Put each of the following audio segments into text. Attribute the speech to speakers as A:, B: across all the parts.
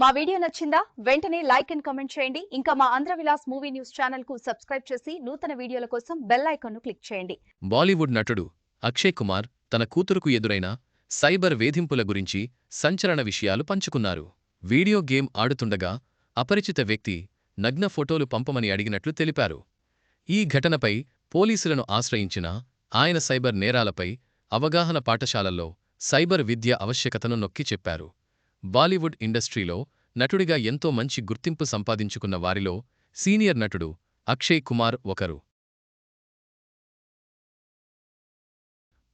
A: మా వీడియో నచ్చిందా? వెంటనే లైక్ అండ్ కమెంట్ చేయండి. ఇంకా మా ఆంధ్ర విలాస్ మూవీ న్యూస్ ఛానల్కు సబ్స్క్రైబ్ చేసి నూతన వీడియోల కోసం బెల్ ఐకాన్ క్లిక్ చేయండి.
B: బాలీవుడ్ నటుడు అక్షయ్ కుమార్ తన కూతురుకు ఎదురైన సైబర్ వేధింపుల గురించి సంచలన విషయాలు పంచుకున్నారు. వీడియో గేమ్ ఆడుతుండగా అపరిచిత వ్యక్తి నగ్న ఫోటోలు పంపమని అడిగినట్లు తెలిపారు. ఈ ఘటనపై పోలీసులను ఆశ్రయించిన ఆయన సైబర్ నేరాలపై అవగాహన పాఠశాలల్లో సైబర్ విద్య ఆవశ్యకతను నొక్కి చెప్పారు. బాలీవుడ్ ఇండస్ట్రీలో నటుడిగా ఎంతో మంచి గుర్తింపు సంపాదించుకున్న వారిలో సీనియర్ నటుడు అక్షయ్ కుమార్ ఒకరు.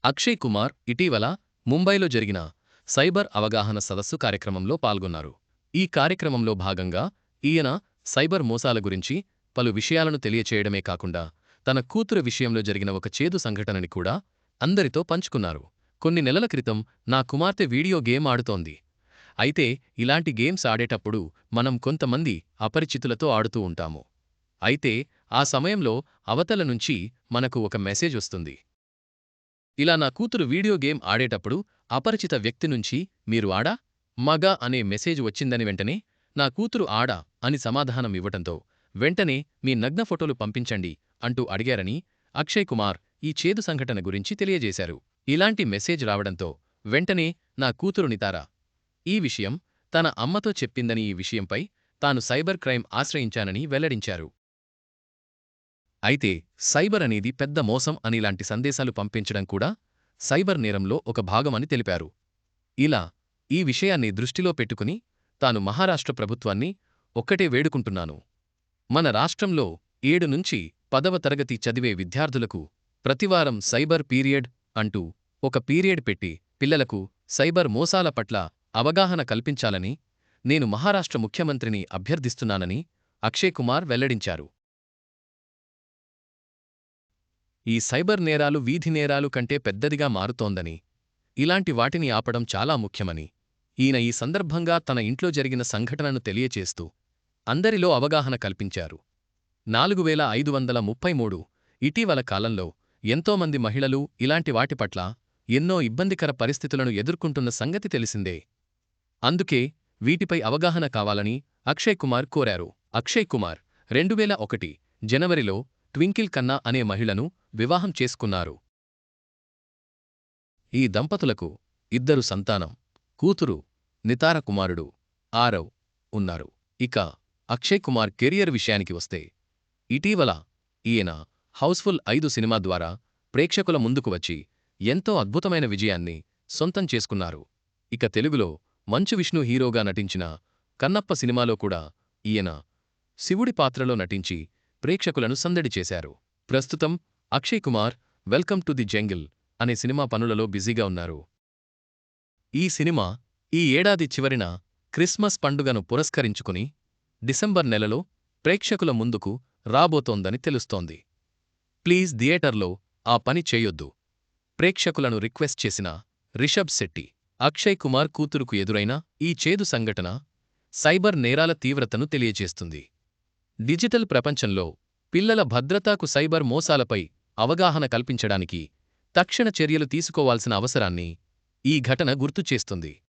B: అక్షయ్ కుమార్ ఇటీవల ముంబైలో జరిగిన సైబర్ అవగాహన సదస్సు కార్యక్రమంలో పాల్గొన్నారు. ఈ కార్యక్రమంలో భాగంగా ఈయన సైబర్ మోసాల గురించి పలు విషయాలను తెలియచేయడమే కాకుండా తన కూతురు విషయంలో జరిగిన ఒక చేదు సంఘటనని కూడా అందరితో పంచుకున్నారు. కొన్ని నెలల క్రితం నా కుమార్తె వీడియో గేమ్ ఆడుతోంది. అయితే ఇలాంటి గేమ్స్ ఆడేటప్పుడు మనం కొంతమంది అపరిచితులతో ఆడుతూ ఉంటాము. అయితే ఆ సమయంలో అవతల నుంచి మనకు ఒక మెసేజ్ వస్తుంది. ఇలా నా కూతురు వీడియో గేమ్ ఆడేటప్పుడు అపరిచిత వ్యక్తి నుంచి మీరు ఆడా? మగ అనే మెసేజ్ వచ్చిందని వెంటనే నా కూతురు ఆడా? అని సమాధానం ఇవ్వటంతో వెంటనే మీ నగ్న ఫోటోలు పంపించండి అంటూ అడిగారని అక్షయ్ కుమార్ ఈ చేదు సంఘటన గురించి తెలియజేశారు. ఇలాంటి మెసేజ్ రావడంతో వెంటనే నా కూతురు నితారా ఈ విషయం తన అమ్మతో చెప్పిందని ఈ విషయంపై తాను సైబర్ క్రైమ్ ఆశ్రయించానని వెల్లడించారు. అయితే సైబర్ అనేది పెద్ద మోసం అనిలాంటి సందేశాలు పంపించడం కూడా సైబర్ నేరంలో ఒక భాగమని తెలిపారు. ఇలా ఈ విషయాన్ని దృష్టిలో పెట్టుకుని తాను మహారాష్ట్ర ప్రభుత్వాన్ని ఒక్కటే వేడుకుంటున్నాను. మన రాష్ట్రంలో ఏడు నుంచి పదవ తరగతి చదివే విద్యార్థులకు ప్రతివారం సైబర్ పీరియడ్ అంటూ ఒక పీరియడ్ పెట్టి పిల్లలకు సైబర్ మోసాల పట్ల అవగాహన కల్పించాలని నేను మహారాష్ట్ర ముఖ్యమంత్రిని అభ్యర్థిస్తున్నానని అక్షయ్ కుమార్ వెల్లడించారు. ఈ సైబర్ నేరాలు వీధి నేరాలు కంటే పెద్దదిగా మారుతోందని ఇలాంటి వాటిని ఆపడం చాలా ముఖ్యమని ఈయన ఈ సందర్భంగా తన ఇంట్లో జరిగిన సంఘటనను తెలియచేస్తూ అందరిలో అవగాహన కల్పించారు. నాలుగు వేల ఐదు వందల ముప్పై మూడు ఇటీవల కాలంలో ఎంతోమంది మహిళలు ఇలాంటి వాటి పట్ల ఎన్నో ఇబ్బందికర పరిస్థితులను ఎదుర్కొంటున్న సంగతి తెలిసిందే. అందుకే వీటిపై అవగాహన కావాలని అక్షయ్ కుమార్ కోరారు. అక్షయ్ కుమార్ రెండువేల ఒకటి జనవరిలో ట్వింకిల్ కన్నా అనే మహిళను వివాహం చేసుకున్నారు. ఈ దంపతులకు ఇద్దరు సంతానం కూతురు నితార కుమారుడు ఆరవ్ ఉన్నారు. ఇక అక్షయ్ కుమార్ కెరియర్ విషయానికి వస్తే ఇటీవల ఈయన హౌస్ఫుల్ ఐదు సినిమా ద్వారా ప్రేక్షకుల ముందుకు వచ్చి ఎంతో అద్భుతమైన విజయాన్ని సొంతం చేసుకున్నారు. ఇక తెలుగులో మంచు విష్ణు హీరోగా నటించిన కన్నప్ప సినిమాలో కూడా ఈయన శివుడి పాత్రలో నటించి ప్రేక్షకులను సందడి చేశారు. ప్రస్తుతం Akshay Kumar welcome to the jungle అనే సినిమా పనులలో బిజీగా ఉన్నారు. ఈ సినిమా ఈ ఏడాది చివరిన క్రిస్మస్ పండుగను పురస్కరించుకుని డిసెంబర్ నెలలో ప్రేక్షకుల ముందుకు రాబోతోందని తెలుస్తోంది. ప్లీజ్ థియేటర్లో ఆ పని చేయొద్దు. ప్రేక్షకులను రిక్వెస్ట్ చేసిన రిషబ్ శెట్టి అక్షయ్ కుమార్ కూతురుకు ఎదురైన ఈ చేదు సంఘటన సైబర్ నేరాల తీవ్రతను తెలియజేస్తుంది. డిజిటల్ ప్రపంచంలో పిల్లల భద్రతాకు సైబర్ మోసాలపై అవగాహన కల్పించడానికి తక్షణ చర్యలు తీసుకోవాల్సిన అవసరాన్ని ఈ ఘటన గుర్తుచేస్తుంది.